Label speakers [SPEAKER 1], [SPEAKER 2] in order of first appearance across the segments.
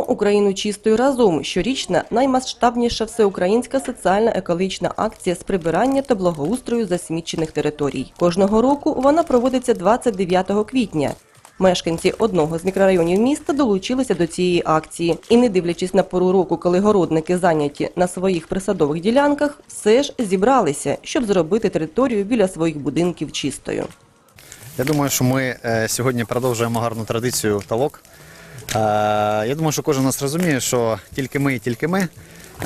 [SPEAKER 1] Україну чистою разом. Щорічна наймасштабніша всеукраїнська соціальна екологічна акція з прибирання та благоустрою засмічених територій. Кожного року вона проводиться 29 квітня. Мешканці одного з мікрорайонів міста долучилися до цієї акції. І не дивлячись на пору року, коли городники зайняті на своїх присадових ділянках, все ж зібралися, щоб зробити територію біля своїх будинків чистою.
[SPEAKER 2] Я думаю, що ми е, сьогодні продовжуємо гарну традицію талок. Я думаю, що кожен нас розуміє, що тільки ми і тільки ми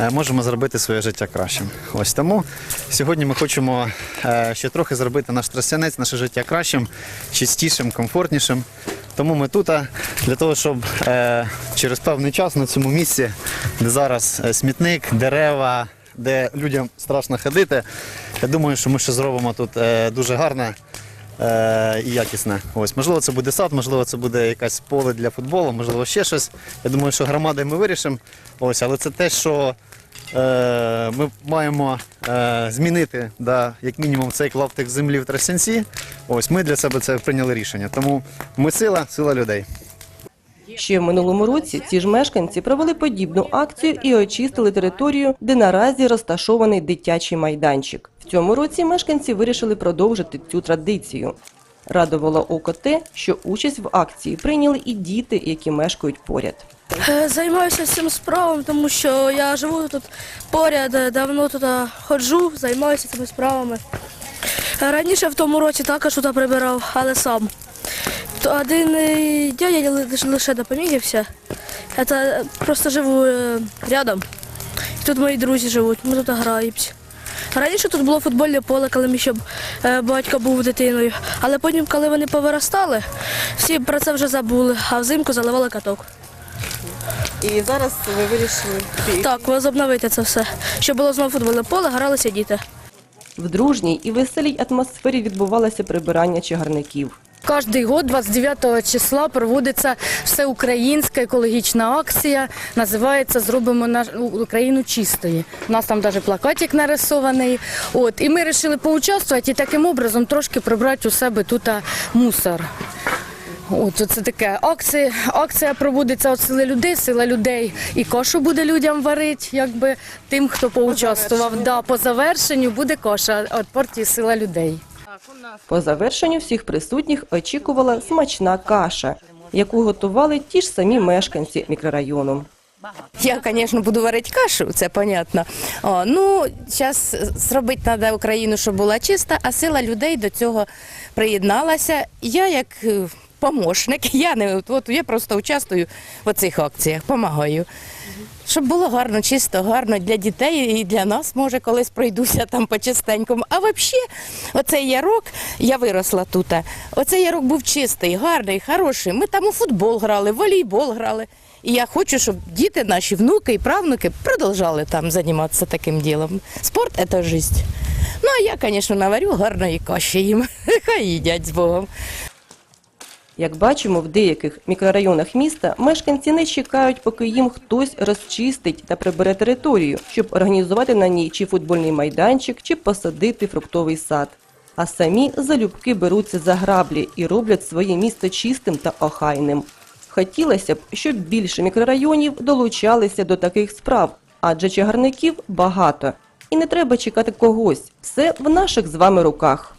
[SPEAKER 2] е, можемо зробити своє життя кращим. Ось тому сьогодні ми хочемо е, ще трохи зробити наш тростянець, наше життя кращим, чистішим, комфортнішим. Тому ми тут для того, щоб е, через певний час на цьому місці, де зараз смітник, дерева, де людям страшно ходити, я думаю, що ми ще зробимо тут дуже гарне е, і якісне. Ось, можливо, це буде сад, можливо, це буде якесь поле для футболу, можливо, ще щось. Я думаю, що громадою ми вирішимо. Ось, але це те, що е, ми маємо е, змінити, да, як мінімум, цей клаптик землі в Трасянці. Ось ми для себе це прийняли рішення. Тому ми сила, сила людей.
[SPEAKER 1] Ще в минулому році ці ж мешканці провели подібну акцію і очистили територію, де наразі розташований дитячий майданчик. В цьому році мешканці вирішили продовжити цю традицію. Радувало око те, що участь в акції прийняли і діти, які мешкають поряд.
[SPEAKER 3] Е, Займаюся цим справом, тому що я живу тут поряд, е, давно тут е, ходжу, займаюся цими справами. Раніше в тому році також тут прибирав, але сам. То один е, дядя лише допомігся. Я просто живу е, рядом. І тут мої друзі живуть, ми тут граємося. Раніше тут було футбольне поле, коли мій ще е, батько був дитиною. Але потім, коли вони повиростали, всі про це вже забули, а взимку заливали каток.
[SPEAKER 1] І зараз ви вирішили
[SPEAKER 3] Так, возобновити це все. Щоб було знову футбольне поле, гралися діти.
[SPEAKER 1] в дружній і веселій атмосфері відбувалося прибирання чагарників.
[SPEAKER 4] Кожний год, 29 числа, проводиться всеукраїнська екологічна акція. Називається Зробимо наш Україну чистою. У нас там навіть плакатик нарисований. От і ми вирішили поучаствувати і таким образом трошки прибрати у себе тут мусор. От це таке акція. Акція проводиться від сили людей, сила людей. І кошу буде людям варити, якби тим, хто поучаствував. Да, по завершенню буде коша від партії сила людей.
[SPEAKER 1] По завершенню всіх присутніх очікувала смачна каша, яку готували ті ж самі мешканці мікрорайону.
[SPEAKER 5] Я, звісно, буду варити кашу, це понятно. О, ну, зараз зробити треба Україну, щоб була чиста, а сила людей до цього приєдналася. Я як е, помощник, я не от я просто участвую в цих акціях, допомагаю. Щоб було гарно, чисто, гарно для дітей і для нас, може, колись пройдуся там по чистенькому. А взагалі, оцей ярок, я виросла тут. Оцей ярок був чистий, гарний, хороший. Ми там у футбол грали, в волейбол грали. І я хочу, щоб діти, наші внуки і правнуки продовжали там займатися таким ділом. Спорт це життя. Ну, а я, звісно, наварю гарної каші їм. Хай їдять з Богом.
[SPEAKER 1] Як бачимо, в деяких мікрорайонах міста мешканці не чекають, поки їм хтось розчистить та прибере територію, щоб організувати на ній чи футбольний майданчик, чи посадити фруктовий сад. А самі залюбки беруться за граблі і роблять своє місто чистим та охайним. Хотілося б, щоб більше мікрорайонів долучалися до таких справ, адже чагарників багато. І не треба чекати когось. Все в наших з вами руках.